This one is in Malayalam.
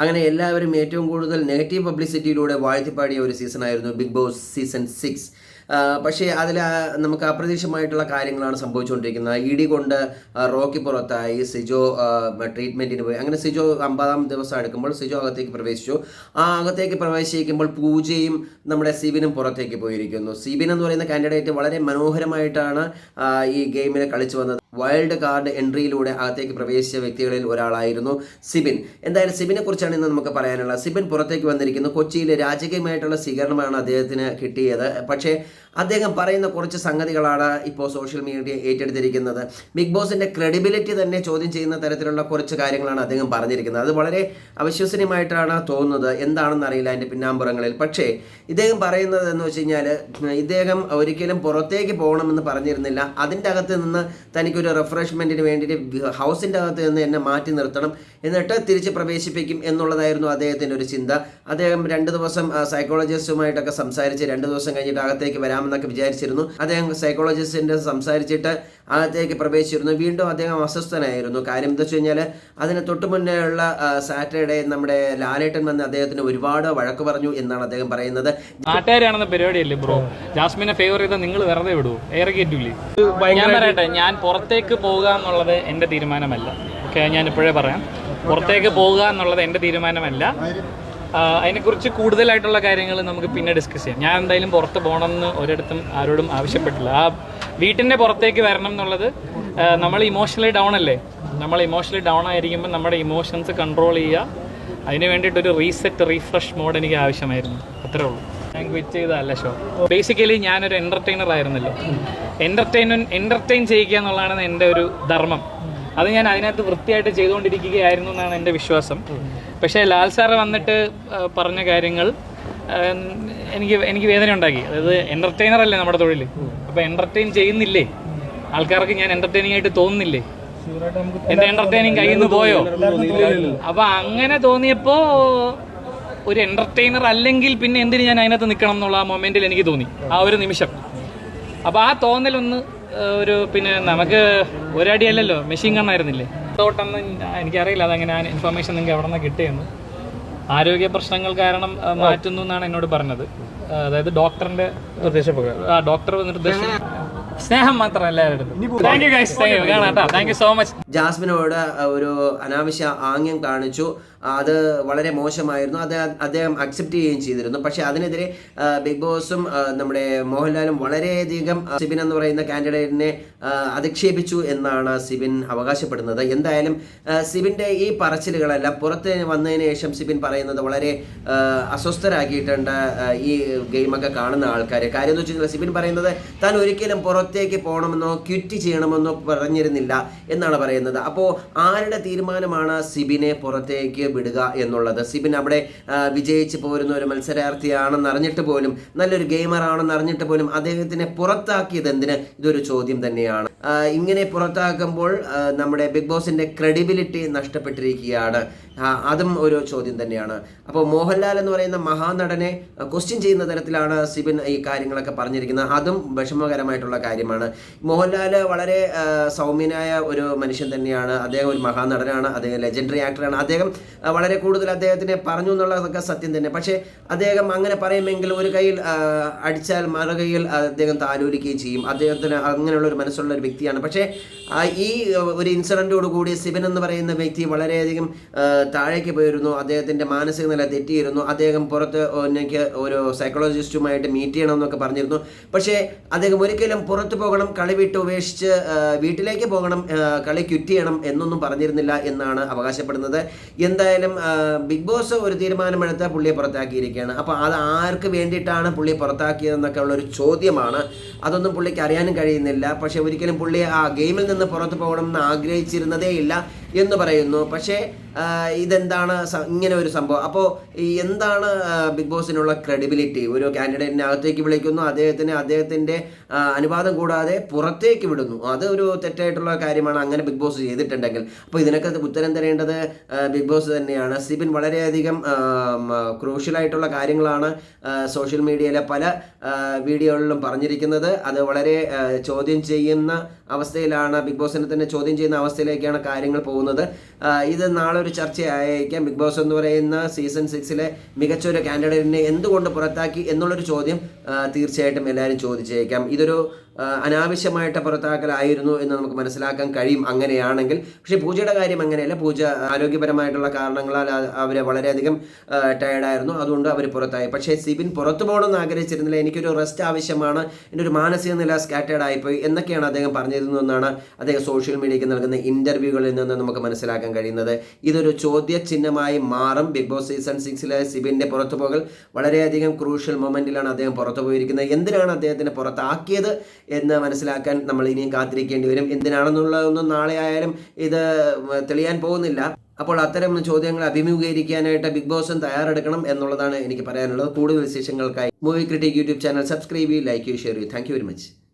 അങ്ങനെ എല്ലാവരും ഏറ്റവും കൂടുതൽ നെഗറ്റീവ് പബ്ലിസിറ്റിയിലൂടെ വാഴ്ത്തിപ്പാടിയ ഒരു സീസണായിരുന്നു ബിഗ് ബോസ് സീസൺ സിക്സ് പക്ഷേ അതിൽ നമുക്ക് അപ്രതീക്ഷിതമായിട്ടുള്ള കാര്യങ്ങളാണ് സംഭവിച്ചുകൊണ്ടിരിക്കുന്നത്. ഇടി കൊണ്ട് റോക്കി പുറത്തായി സിജോ ട്രീറ്റ്മെന്റിന് പോയി. അങ്ങനെ സിജോ അമ്പതാം ദിവസം എടുക്കുമ്പോൾ സിജോ അകത്തേക്ക് പ്രവേശിച്ചു. ആ അകത്തേക്ക് പ്രവേശിക്കുമ്പോൾ പൂജയും നമ്മുടെ സിബിനും പുറത്തേക്ക് പോയിരിക്കുന്നു. സിബിൻ എന്ന് പറയുന്ന കാൻഡിഡേറ്റ് വളരെ മനോഹരമായിട്ടാണ് ഈ ഗെയിമിൽ കളിച്ചു വന്നത്. വൈൽഡ് കാർഡ് എൻട്രിയിലൂടെ അകത്തേക്ക് പ്രവേശിച്ച വ്യക്തികളിൽ ഒരാളായിരുന്നു സിബിൻ. എന്തായാലും സിബിനെ കുറിച്ചാണ് ഇന്ന് നമുക്ക് പറയാനുള്ളത്. സിബിൻ പുറത്തേക്ക് വന്നിരിക്കുന്നു. കൊച്ചിയിലെ രാജകീയമായിട്ടുള്ള സ്വീകരണമാണ് അദ്ദേഹത്തിന് കിട്ടിയത്. പക്ഷേ അദ്ദേഹം പറയുന്ന കുറച്ച് സംഗതികളാണ് ഇപ്പോൾ സോഷ്യൽ മീഡിയ ഏറ്റെടുത്തിരിക്കുന്നത്. ബിഗ് ബോസിന്റെ ക്രെഡിബിലിറ്റി തന്നെ ചോദ്യം ചെയ്യുന്ന തരത്തിലുള്ള കുറച്ച് കാര്യങ്ങളാണ് അദ്ദേഹം പറഞ്ഞിരിക്കുന്നത്. അത് വളരെ അവിശ്വസനീയമായിട്ടാണ് തോന്നുന്നത്. എന്താണെന്ന് അറിയില്ല അതിന്റെ പിന്നാമ്പുറങ്ങളിൽ. പക്ഷേ ഇദ്ദേഹം പറയുന്നത് എന്ന് വെച്ച് കഴിഞ്ഞാൽ ഇദ്ദേഹം ഒരിക്കലും പുറത്തേക്ക് പോകണമെന്ന് പറഞ്ഞിരുന്നില്ല. അതിന്റെ അകത്ത് നിന്ന് തനിക്കൊരു റിഫ്രഷ്മെന്റിന് വേണ്ടിയിട്ട് ഹൗസിന്റെ അകത്ത് നിന്ന് എന്നെ മാറ്റി നിർത്തണം. എന്നിട്ട് തിരിച്ച് പ്രവേശിപ്പിക്കും എന്നുള്ളതായിരുന്നു അദ്ദേഹത്തിന്റെ ഒരു ചിന്ത. അദ്ദേഹം രണ്ട് ദിവസം സൈക്കോളജിസ്റ്റുമായിട്ടൊക്കെ സംസാരിച്ച് രണ്ട് ദിവസം കഴിഞ്ഞിട്ട് അകത്തേക്ക് വരാമെന്നൊക്കെ വിചാരിച്ചിരുന്നു. അദ്ദേഹം സൈക്കോളജിസ്റ്റിന്റെ സംസാരിച്ചിട്ട് അകത്തേക്ക് പ്രവേശിച്ചിരുന്നു. വീണ്ടും അദ്ദേഹം അസ്വസ്ഥനായിരുന്നു. കാര്യം എന്താ വെച്ച് കഴിഞ്ഞാൽ അതിന് തൊട്ട് മുന്നേ ഉള്ള സാറ്റർഡേ നമ്മുടെ ലാലേട്ടൻ വന്ന് അദ്ദേഹത്തിന് ഒരുപാട് വഴക്ക് പറഞ്ഞു എന്നാണ് അദ്ദേഹം പറയുന്നത്. നാട്ടുകാരാണെന്ന പരിപാടിയല്ലേ ബ്രോ? ജാസ്മിനെ ഫേവർ ചെയ്ത നിങ്ങൾ വെറുതെ വിടുവോ? ഏറെ കയറ്റൂലേ ഞാൻ പറയട്ടെ ഞാൻ പുറത്തേക്ക് പോകുക എന്നുള്ളത് എന്റെ തീരുമാനമല്ല. ഓക്കെ ഞാനിപ്പോഴേ പറയാം. പുറത്തേക്ക് പോകുക എന്നുള്ളത് എന്റെ തീരുമാനമല്ല. അതിനെക്കുറിച്ച് കൂടുതലായിട്ടുള്ള കാര്യങ്ങൾ നമുക്ക് പിന്നെ ഡിസ്കസ് ചെയ്യാം. ഞാൻ എന്തായാലും പുറത്ത് പോകണമെന്ന് ഒരിടത്തും ആരോടും ആവശ്യപ്പെട്ടില്ല. ആ വീട്ടിന്റെ പുറത്തേക്ക് വരണം എന്നുള്ളത് നമ്മൾ ഇമോഷണലി ഡൗൺ അല്ലേ? നമ്മൾ ഇമോഷണലി ഡൗൺ ആയിരിക്കുമ്പോൾ നമ്മുടെ ഇമോഷൻസ് കൺട്രോൾ ചെയ്യുക. അതിന് വേണ്ടിയിട്ടൊരു റീസെറ്റ് റീഫ്രഷ് മോഡ് എനിക്ക് ആവശ്യമായിരുന്നു. അത്രേ ഉള്ളൂ. ഞാൻ ക്വിറ്റ് ചെയ്തതല്ല ഷോ ബേസിക്കലി ഞാനൊരു എന്റർടൈനർ ആയിരുന്നല്ലോ. എന്റർടൈൻ എന്റർടൈൻ ചെയ്യുക എന്നുള്ളതാണ് എന്റെ ഒരു ധർമ്മം. അത് ഞാൻ അതിനകത്ത് വൃത്തിയായിട്ട് ചെയ്തുകൊണ്ടിരിക്കുകയായിരുന്നു എന്നാണ് എന്റെ വിശ്വാസം. പക്ഷേ ലാൽ സാറ് വന്നിട്ട് പറഞ്ഞ കാര്യങ്ങൾ എനിക്ക് എനിക്ക് വേദന ഉണ്ടാക്കി. അതായത് എന്റർടൈനർ അല്ലേ നമ്മുടെ തൊഴിൽ. അപ്പോൾ എന്റർടൈൻ ചെയ്യുന്നില്ലേ? ആൾക്കാർക്ക് ഞാൻ എന്റർടൈനിങ് ആയിട്ട് തോന്നുന്നില്ലേ? എന്റെ എന്റർടൈനിങ് കയ്യിൽ നിന്ന് പോയോ അപ്പൊ അങ്ങനെ തോന്നിയപ്പോ ഒരു എന്റർടൈനർ അല്ലെങ്കിൽ പിന്നെ എന്തിന് ഞാൻ അതിനകത്ത് നിൽക്കണം എന്നുള്ള ആ മൊമെന്റിൽ എനിക്ക് തോന്നി. ആ ഒരു നിമിഷം. അപ്പോൾ ആ തോന്നലൊന്ന് ഒന്ന് ഒരു പിന്നെ നമുക്ക് ഒരടി അല്ലല്ലോ മെഷീൻ കണ്ണായിരുന്നില്ലേ തോട്ടെന്ന് എനിക്കറിയില്ല അതങ്ങനെ ആ ഇൻഫർമേഷൻ നിങ്ങൾക്ക് എവിടെ നിന്ന് കിട്ടിയെന്ന്. ആരോഗ്യ പ്രശ്നങ്ങൾ കാരണം മാറ്റുന്നു എന്നാണ് എന്നോട് പറഞ്ഞത്. അതായത് ഡോക്ടറിന്റെ നിർദ്ദേശപ്രകാരം. ആ ഡോക്ടർ നിർദ്ദേശം സ്നേഹം മാത്രമല്ല എല്ലാവരും thank you guys thank you കാണാം താങ്ക് യു സോ മച്ച് ജാസ്മിനോട് ഒരു അനാവശ്യ ആംഗ്യം കാണിച്ചു. അത് വളരെ മോശമായിരുന്നു. അത് അദ്ദേഹം അക്സെപ്റ്റ് ചെയ്യുകയും ചെയ്തിരുന്നു. പക്ഷെ അതിനെതിരെ ബിഗ് ബോസും നമ്മുടെ മോഹൻലാലും വളരെയധികം സിബിൻ എന്ന് പറയുന്ന കാൻഡിഡേറ്റിനെ അധിക്ഷേപിച്ചു എന്നാണ് സിബിൻ അവകാശപ്പെടുന്നത്. എന്തായാലും സിബിന്റെ ഈ പറച്ചിലുകളെല്ലാം പുറത്ത് വന്നതിന് ശേഷം സിബിൻ പറയുന്നത് വളരെ അസ്വസ്ഥരാക്കിയിട്ടുണ്ട് ഈ ഗെയിമൊക്കെ കാണുന്ന ആൾക്കാർ കാര്യം എന്ന് വെച്ചാൽ സിബിൻ പറയുന്നത് താൻ ഒരിക്കലും പുറത്തേക്ക് പോകണമെന്നോ ക്വിറ്റ് ചെയ്യണമെന്നോ പറഞ്ഞിരുന്നില്ല എന്നാണ് പറയുന്നത്. അപ്പോൾ ആരുടെ തീരുമാനമാണ് സിബിനെ പുറത്തേക്ക് വിടുക എന്നുള്ളത്? സിബിൻ അവിടെ വിജയിച്ച് പോരുന്ന ഒരു മത്സരാർത്ഥിയാണെന്ന് അറിഞ്ഞിട്ട് പോലും നല്ലൊരു ഗെയിമർ ആണെന്ന് അറിഞ്ഞിട്ട് പോലും അദ്ദേഹത്തിനെ പുറത്താക്കിയത് എന്തിന്? ഇതൊരു ചോദ്യം തന്നെയാണ്. ഇങ്ങനെ പുറത്താക്കുമ്പോൾ നമ്മുടെ ബിഗ് ബോസിന്റെ ക്രെഡിബിലിറ്റി നഷ്ടപ്പെട്ടിരിക്കുകയാണ്. അതും ഒരു ചോദ്യം തന്നെയാണ്. അപ്പോൾ മോഹൻലാൽ എന്ന് പറയുന്ന മഹാനടനെ ക്വസ്റ്റ്യൻ ചെയ്യുന്ന തരത്തിലാണ് സിബിൻ ഈ കാര്യങ്ങളൊക്കെ പറഞ്ഞിരിക്കുന്നത്. അതും വിഷമകരമായിട്ടുള്ള കാര്യമാണ്. മോഹൻലാൽ വളരെ സൗമ്യനായ ഒരു മനുഷ്യൻ തന്നെയാണ്. അദ്ദേഹം ഒരു മഹാനടനാണ്. അദ്ദേഹം ലെജൻഡറി ആക്ടറാണ് അദ്ദേഹം വളരെ കൂടുതൽ അദ്ദേഹത്തിനെ പറഞ്ഞു എന്നുള്ളതൊക്കെ സത്യം തന്നെ. പക്ഷേ അദ്ദേഹം അങ്ങനെ പറയുമെങ്കിൽ ഒരു കയ്യിൽ അടിച്ചാൽ മറുകയിൽ അദ്ദേഹം താലോലിക്കുകയും ചെയ്യും. അദ്ദേഹത്തിന് അങ്ങനെയുള്ള ഒരു മനസ്സുള്ള ഒരു വ്യക്തിയാണ്. പക്ഷേ ഈ ഒരു ഇൻസിഡന്റോട് കൂടി ശിവൻ എന്ന് പറയുന്ന വ്യക്തി വളരെയധികം താഴേക്ക് പോയിരുന്നു. അദ്ദേഹത്തിന്റെ മാനസിക നില തെറ്റിയിരുന്നു. അദ്ദേഹം പുറത്ത് എനിക്ക് ഒരു സൈക്കോളജിസ്റ്റുമായിട്ട് മീറ്റ് ചെയ്യണമെന്നൊക്കെ പറഞ്ഞിരുന്നു. പക്ഷേ അദ്ദേഹം ഒരിക്കലും പുറത്തു പോകണം കളി വിട്ട് ഉപേക്ഷിച്ച് വീട്ടിലേക്ക് പോകണം കളി ക്വിറ്റ് ചെയ്യണം എന്നൊന്നും പറഞ്ഞിരുന്നില്ല എന്നാണ് അവകാശപ്പെടുന്നത്. എന്തായാലും ബിഗ് ബോസ് ഒരു തീരുമാനമെടുത്ത് പുള്ളിയെ പുറത്താക്കിയിരിക്കുകയാണ്. അപ്പോൾ അത് ആർക്ക് വേണ്ടിയിട്ടാണ് പുള്ളിയെ പുറത്താക്കിയതെന്നൊക്കെ ഉള്ള ഒരു ചോദ്യമാണ്. അതൊന്നും പുള്ളിക്ക് അറിയാനും കഴിയുന്നില്ല. പക്ഷേ ഒരിക്കലും പുള്ളി ആ ഗെയിമിൽ നിന്ന് പുറത്തു പോകണം എന്ന് ആഗ്രഹിച്ചിരുന്നതേ ഇല്ല. എന്ന് പറയുന്നു. പക്ഷേ ഇതെന്താണ് ഇങ്ങനെ ഒരു സംഭവം? അപ്പോൾ എന്താണ് ബിഗ് ബോസിനുള്ള ക്രെഡിബിലിറ്റി ഒരു കാൻഡിഡേറ്റിനെ അകത്തേക്ക് വിളിക്കുന്നു അദ്ദേഹത്തിന് അദ്ദേഹത്തിന്റെ അനുവാദം കൂടാതെ പുറത്തേക്ക് വിടുന്നു. അത് ഒരു തെറ്റായിട്ടുള്ള കാര്യമാണ് അങ്ങനെ ബിഗ് ബോസ് ചെയ്തിട്ടുണ്ടെങ്കിൽ. അപ്പോൾ ഇതിനൊക്കെ ഉത്തരം തരേണ്ടത് ബിഗ് ബോസ് തന്നെയാണ്. സിബിൻ വളരെയധികം ക്രൂഷ്യലായിട്ടുള്ള കാര്യങ്ങളാണ് സോഷ്യൽ മീഡിയയിലെ പല വീഡിയോകളിലും പറഞ്ഞിരിക്കുന്നത്. അത് വളരെ ചോദ്യം ചെയ്യുന്ന അവസ്ഥയിലാണ് ബിഗ് ബോസിനെ തന്നെ ചോദ്യം ചെയ്യുന്ന അവസ്ഥയിലേക്കാണ് കാര്യങ്ങൾ പോകുന്നത്. ആ, ഇത് നാളെ ഒരു ചർച്ചയായേക്കാം. ബിഗ് ബോസ് എന്ന് പറയുന്ന സീസൺ സിക്സിലെ മികച്ച ഒരു കാൻഡിഡേറ്റിനെ എന്തുകൊണ്ട് പുറത്താക്കി എന്നുള്ളൊരു ചോദ്യം തീർച്ചയായിട്ടും എല്ലാവരും ചോദിച്ചേക്കാം. ഇതൊരു അനാവശ്യമായിട്ട് പുറത്താക്കലായിരുന്നു എന്ന് നമുക്ക് മനസ്സിലാക്കാൻ കഴിയും അങ്ങനെയാണെങ്കിൽ. പക്ഷേ പൂജയുടെ കാര്യം അങ്ങനെയല്ല. പൂജ ആരോഗ്യപരമായിട്ടുള്ള കാരണങ്ങളാൽ അവർ വളരെയധികം ടയർഡായിരുന്നു അതുകൊണ്ട് അവർ പുറത്തായി. പക്ഷേ സിബിൻ പുറത്തു പോകണമെന്ന് ആഗ്രഹിച്ചിരുന്നില്ല. എനിക്കൊരു റെസ്റ്റ് ആവശ്യമാണ്. എന്റെ ഒരു മാനസിക നില സ്കാറ്റേഡ് ആയിപ്പോയി എന്നൊക്കെയാണ് അദ്ദേഹം പറഞ്ഞിരുന്നതെന്നാണ് അദ്ദേഹം സോഷ്യൽ മീഡിയയ്ക്ക് നൽകുന്ന ഇന്റർവ്യൂകളിൽ നിന്ന് നമുക്ക് മനസ്സിലാക്കാൻ കഴിയുന്നത്. ഇതൊരു ചോദ്യചിഹ്നമായി മാറും. ബിഗ് ബോസ് സീസൺ സിക്സിലെ സിബിന്റെ പുറത്തുപോകൽ വളരെയധികം ക്രൂഷ്യൽ മൊമെന്റിലാണ് അദ്ദേഹം പുറത്തു പോയിരിക്കുന്നത്. എന്തിനാണ് അദ്ദേഹത്തിന് പുറത്താക്കിയത് എന്ന് മനസ്സിലാക്കാൻ നമ്മൾ ഇനിയും കാത്തിരിക്കേണ്ടി വരും. എന്തിനാണെന്നുള്ളതൊന്നും നാളെ ആയാലും ഇത് തെളിയാൻ പോകുന്നില്ല. അപ്പോൾ അത്തരം ചോദ്യങ്ങൾ അഭിമുഖീകരിക്കാനായിട്ട് ബിഗ് ബോസും തയ്യാറെടുക്കണം എന്നുള്ളതാണ് എനിക്ക് പറയാനുള്ളത്. കൂടുതൽ വിശേഷങ്ങൾക്കായി movie critic YouTube channel subscribe ചെയ്യൂ ലൈക്ക് ചെയ്യൂ ഷെയർ ചെയ്യൂ. Thank very much